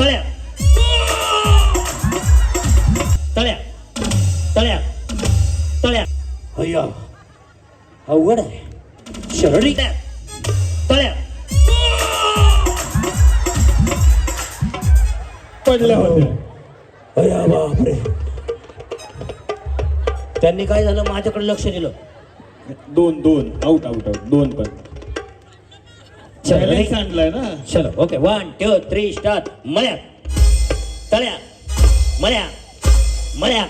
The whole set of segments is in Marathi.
तळ्या. तळ्या. तळ्या. तळ्या. अय्या अवघड आहे. शरडी तळ्या. पडल्या होत्या. अरे बापरे. त्यांनी काय झालं? माझ्याकडे लक्ष दिलं. दोन दोन. आउट आउट आउट दोन पण. चॅलेंज आणलाय ना. चलो okay one two three start मळ्या. तळ्या. मळ्या. मळ्या.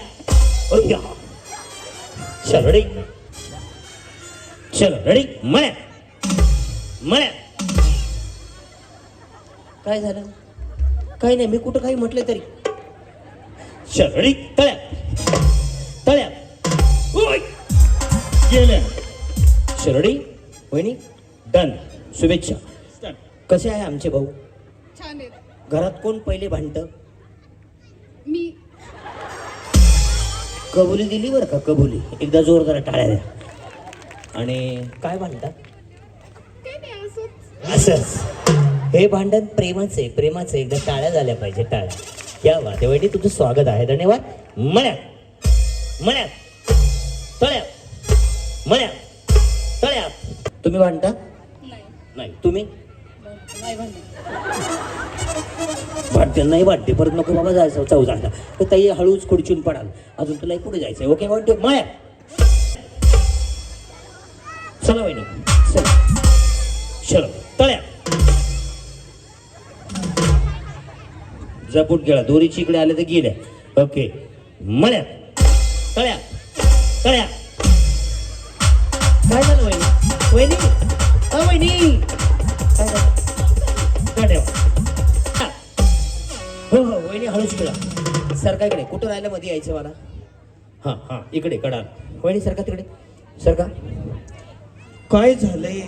अय्या चलो रेडी चलो रेडी मळ्या. मळ्या. काय झालं? काही नाही मी कुठं काही म्हटलं तरी. चलो रेडी तळ्या. तळ्या. ओय. गेल्या. शिरडी वहिनी? डन. शुभेच्छा. कसे आहे आमचे भाऊ? छान आहेत. घरात कोण पहिले भांडत? मी. कबुली दिली बरं का? कबुली. एकदा जोर जरा टाळ्या द्या. आणि काय भांडतात? असंच. हे भांडण प्रेमाचं आहे प्रेमाचं आहे. एकदा टाळ्या झाल्या पाहिजे टाळ्या. या वाईटी तुझं स्वागत आहे. धन्यवाद. मळ्या मळ्या तळ्या. मळ्या तळ्या. तुम्ही भांडता? नाही तुम्ही? नाही भांडते नाही भांडते परत नको बाबा जायचं चौ जायला. तर ताई हळूच खुडचून पडाल. अजून तुला पुढे जायचंय. ओके वाटते माया! चला वहिनी. चला. चलो. तळ्या. जपून गेला. दोरीची इकडे आले तर गेल्या. ओके. मळ्या तळ्या. तळ्या. काय झालं वहिनी? वहिनी? वहिनी हो हो वहिनी हळूच सरका इकडे कुठं राहिलं मध्ये यायचं मला? हां हां इकडे कडा वहिनी सरका तिकडे. सरका काय झालंय?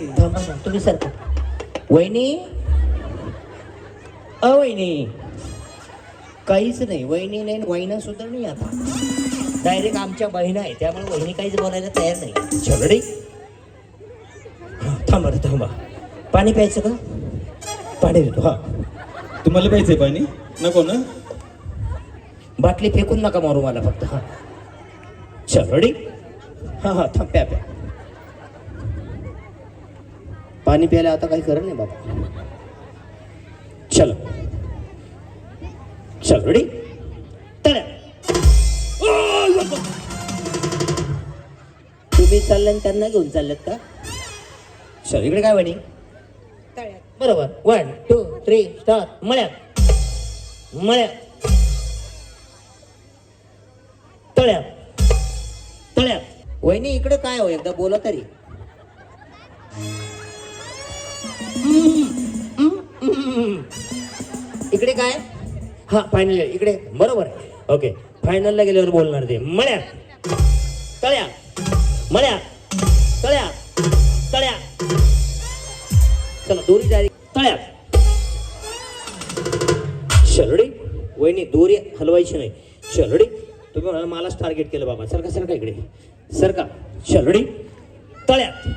तुम्ही सरका वहिनी? अ वहिनी. काहीच नाही वहिनी नाही वहिना सुद्धा नाही आता. डायरेक्ट आमच्या बहिणा आहे त्यामुळे वहिनी काहीच बोलायला तयार नाही. चलडी थांबा थांबा. पाणी प्यायचं का? पाणी देतो हा. तुम्हाला प्यायचंय पाणी? नको ना? बाटली फेकून नका मारू मला फक्त हा. चल रेडी हा हा थांब प्या प्या. पाणी प्यायला आता काही खरं नाही बाबा. चलो. चल रेडी. तुम्ही चालले आणि त्यांना घेऊन चाललेत का? चल इकडे काय म्हणे बरोबर. वन टू थ्री स्टार्ट मळ्या मळ्या तळ्या तळ्या वहिनी इकडे काय हो? एकदा बोला तरी. इकडे काय? हा फायनल इकडे. बरोबर. ओके फायनलला गेल्यावर बोलणार ते. मळ्या तळ्या मळ्या तळ्या तळ्या चला दोरी जारी तळ्यात. शरडी वहिनी दोरी हलवायची नाही. शर्डी तुम्ही म्हणाल मलाच टार्गेट केलं बाबा. सरका सरका इकडे. सरका शरडी तळ्यात.